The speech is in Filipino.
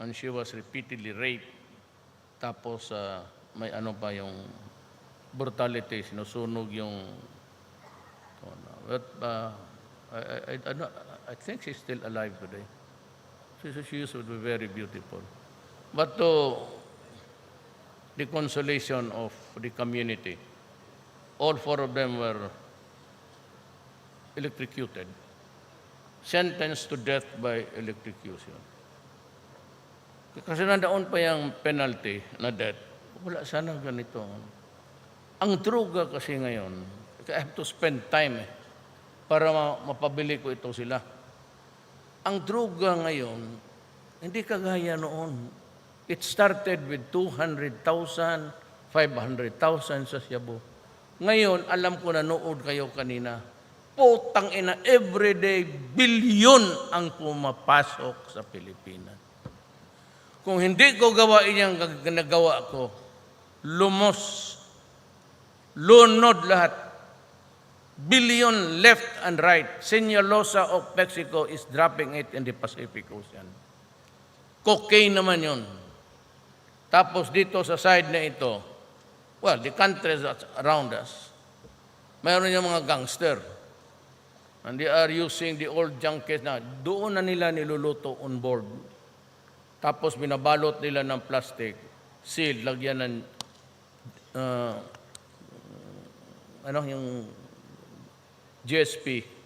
and she was repeatedly raped. Tapos ah, may ano pa yung brutality, sinusunog yung but uh, I, I, I, don't- I think she's still alive today. She, she used to be very beautiful. But to the consolation of the community, all four of them were electrocuted, sentenced to death by electrocution. Kasi nandoon pa yung penalty na death, wala sana ganito. Ang droga kasi ngayon, I have to spend time eh, para ma- mapabili ko ito sila. Ang droga ngayon, hindi kagaya noon. It started with 200,000, 500,000 sa Cebu. Ngayon, alam ko na nood kayo kanina, putang ina, everyday billion ang pumapasok sa Pilipinas. Kung hindi ko gawain yung ginagawa ko, lumos, lunod lahat. Billion left and right. Senor Losa of Mexico is dropping it in the Pacific Ocean. Cocaine naman yun. Tapos dito sa side na ito, well, the countries around us, mayroon yung mga gangster. And they are using the old junkies na doon na nila niluluto on board. Tapos binabalot nila ng plastic, sealed, lagyan ng uh, ano yung GSP